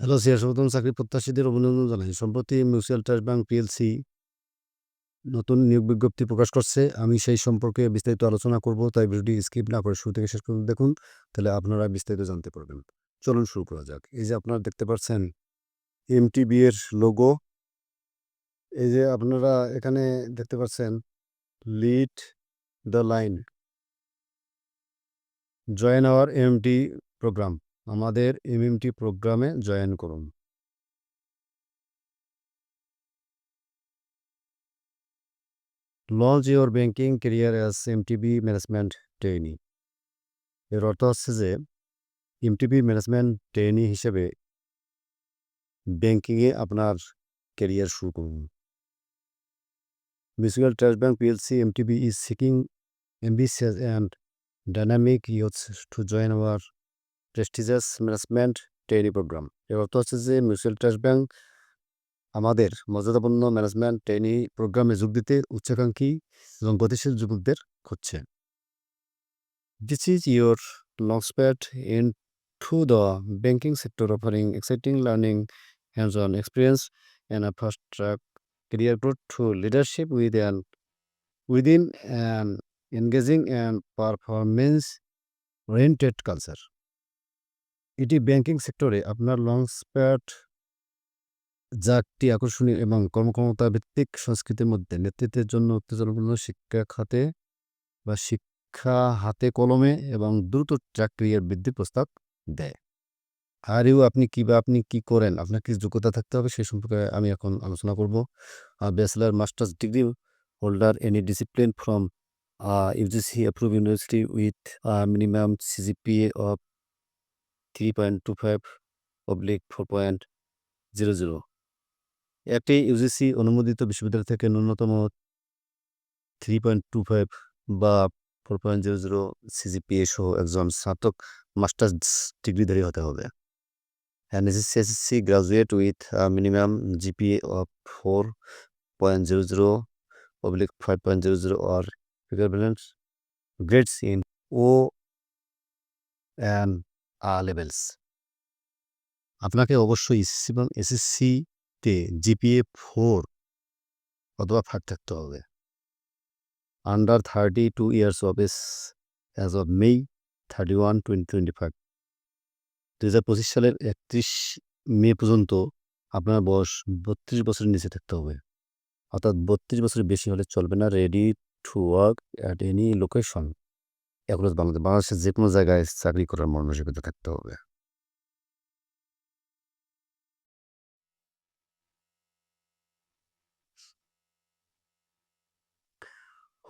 Hello সিয়ার সর্বপ্রথম চাকরি প্রত্যাশীদের অভিনন্দন জানাই। সম্প্রতি মিউচুয়াল ট্রাস্ট ব্যাংক পিএলসি নতুন নিয়োগ বিজ্ঞপ্তি প্রকাশ করছে। আমি সেই সম্পর্কে বিস্তারিত আলোচনা করব, তাই ভিডিওটি স্কিপ না করে শুরু থেকে শেষ পর্যন্ত দেখুন, তাহলে আপনারা বিস্তারিত জানতে পারবেন। চলুন শুরু করা যাক। এই যে আপনারা দেখতে পাচ্ছেন, এমটিবি এর লোগো এই যে আপনারা এখানে দেখতে পাচ্ছেন lead the line join our MT program আমাদের এমএমটি প্রোগ্রামে জয়েন করুন। Launch your banking career as MTB management trainee এর অর্থ হচ্ছে যে এমটিবি ম্যানেজমেন্ট ট্রেনি হিসেবে ব্যাংকিংয়ে আপনার কেরিয়ার শুরু করুন। Mutual trust bank PLC MTB is seeking ambitious and dynamic youths to join our prestigious management trainee program এর অর্থ হচ্ছে যে মিউচুয়াল ট্রাস্ট ব্যাংক আমাদের মর্যাদাপূর্ণ ম্যানেজমেন্ট ট্রেনি প্রোগ্রামে যোগ দিতে উচ্চাকাঙ্ক্ষী এবং গতিশীল যুবকদের খুঁজছে। This is your launchpad into the banking sector offering exciting learning hands on experience and a first track career growth through leadership with an, within an engaging and performance oriented culture এটি banking সেক্টরে আপনার launch pad যা একটি আকর্ষণীয় এবং কর্মক্ষমতা ভিত্তিক সংস্কৃতির মধ্যে নেতৃত্বের জন্য উত্তেজনাপূর্ণ শিক্ষা খাতে বা শিক্ষা হাতে কলমে এবং দ্রুত ট্র্যাক ক্রিয়ার বৃদ্ধির প্রস্তাব দেয়। আর ইউ আপনি কি বা আপনি কি করেন, আপনার কি যোগ্যতা থাকতে হবে সেই সম্পর্কে আমি এখন আলোচনা করব। Bachelor masters degree holder any discipline from UGC approve university with minimum CGPA of three point two five oblique four point zero zero একটি ইউজিসি অনুমোদিত বিশ্ববিদ্যালয় থেকে ন্যূনতম থ্রি পয়েন্ট টু ফাইভ বা four point zero zero CGPA সহ একজন স্নাতক masters ডিগ্রিধারী হতে হবে। And SSC graduate with a minimum GPA of 4.00 oblique 5.00 or equivalent grades in O and Levels আপনাকে অবশ্যই এসএসসি এবং এসএসসিতে জিপিএ ফোর অথবা ফাইভ থাকতে হবে। Under thirty two years of age as of May thirty one twenty twenty five দু হাজার পঁচিশ সালের একত্রিশ মে পর্যন্ত আপনার বয়স বত্রিশ বছরের নিচে থাকতে হবে। অর্থাৎ বত্রিশ বছরের বেশি হলে চলবে না। Ready to work at any location এগুলো বাংলাদেশ বাংলাদেশের যে কোনো জায়গায় চাকরি করার মানসিকতা থাকতে হবে।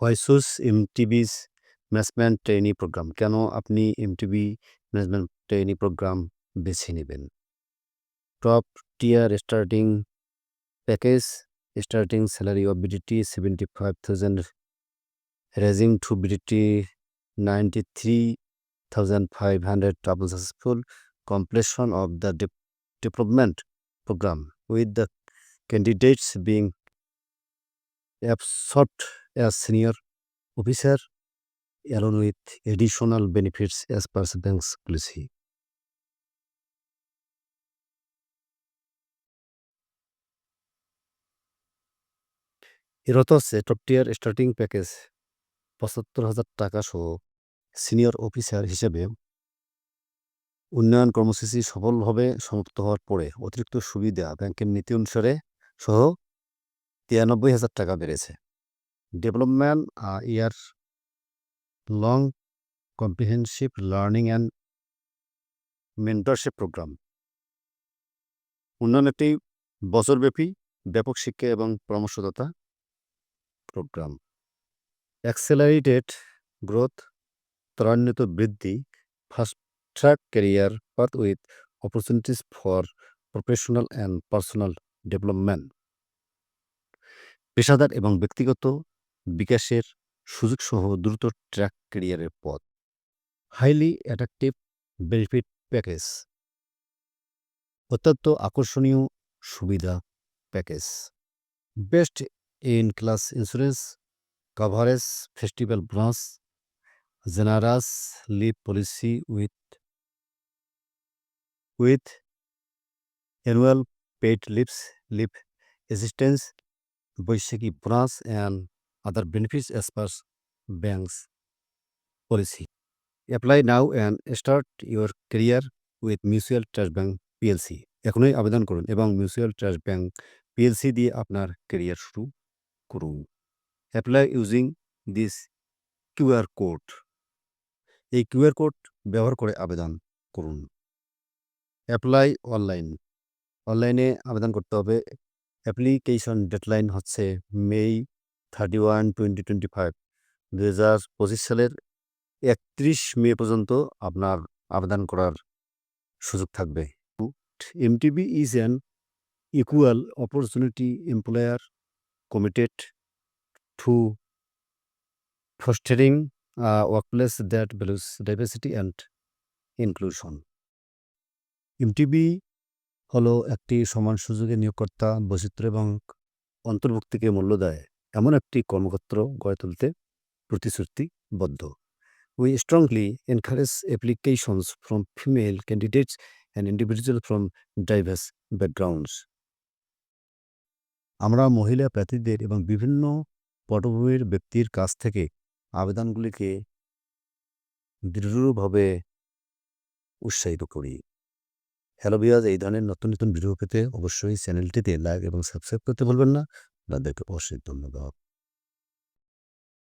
Why choose, MTB's, management training program, কেন আপনি এমটিবি, ম্যানেজমেন্ট ট্রেনি প্রোগ্রাম বেছে নেবেন? Top tier starting package, starting salary of BDT seventy five thousand raising to BDT ninety three thousand five hundred double successful completion of the de- development program with the candidates being absorbed as senior officer along with additional benefits as per the bank's policy. এর অর্থ হচ্ছে top tier starting package পঁচাত্তর হাজার টাকা সহ senior officer হিসেবে উন্নয়ন কর্মসূচি সফলভাবে সমাপ্ত হওয়ার পরে অতিরিক্ত সুবিধা ব্যাংকের নীতি অনুসারে সহ তিরানব্বই হাজার টাকা বেড়েছে। Development year long comprehensive learning and mentorship program. উন্নয়ন একটি বছরব্যাপী ব্যাপক শিক্ষা এবং পরামর্শদাতা প্রোগ্রাম। অ্যাক্সেলারেটেড গ্রোথ ত্বরান্বিত বৃদ্ধি fast track career path with opportunities for professional and personal development পেশাদার এবং ব্যক্তিগত বিকাশের সুযোগ সহ দ্রুত ট্র্যাক ক্যারিয়ারের পথ। হাইলি অ্যাট্রাকটিভ বেনিফিট প্যাকেজ অত্যন্ত আকর্ষণীয় সুবিধা package best in class insurance coverage festival branch generous leave policy with with annual paid leaves leave assistance Baishakhi branch and other benefits as per bank's policy apply now and start your career with mutual trust bank PLC এখনই আবেদন করুন এবং mutual trust bank PLC দিয়ে আপনার career শুরু করুন। Apply using this QR code এই QR code ব্যবহার করে আবেদন করুন। অ্যাপ্লাই অনলাইন অনলাইনে আবেদন করতে হবে। অ্যাপ্লিকেশন ডেডলাইন হচ্ছে May thirty one twenty twenty five দু হাজার পঁচিশ সালের একত্রিশ মে পর্যন্ত আপনার আবেদন করার সুযোগ থাকবে। MTB is an equal opportunity employer committed to fostering workplace that values diversity and inclusion MTB হলো একটি সমান সুযোগে নিয়োগকর্তা বৈচিত্র্য এবং অন্তর্ভুক্তিকে মূল্য দেয়। এমন একটি কর্মক্ষেত্র গড়ে তুলতে প্রতিশ্রুতিবদ্ধ। We strongly encourage applications from female candidates and individual from diverse backgrounds আমরা মহিলা প্রার্থীদের এবং বিভিন্ন পটভূমির ব্যক্তির কাছ থেকে আবেদনগুলিকে দৃঢ়ভাবে উৎসাহিত করি। হ্যালো বিয়াজ এই ধরনের নতুন নতুন ভিডিও পেতে অবশ্যই চ্যানেলটিতে লাইক এবং সাবস্ক্রাইব করতে ভুলবেন না। আপনাদেরকে অবশ্যই ধন্যবাদ।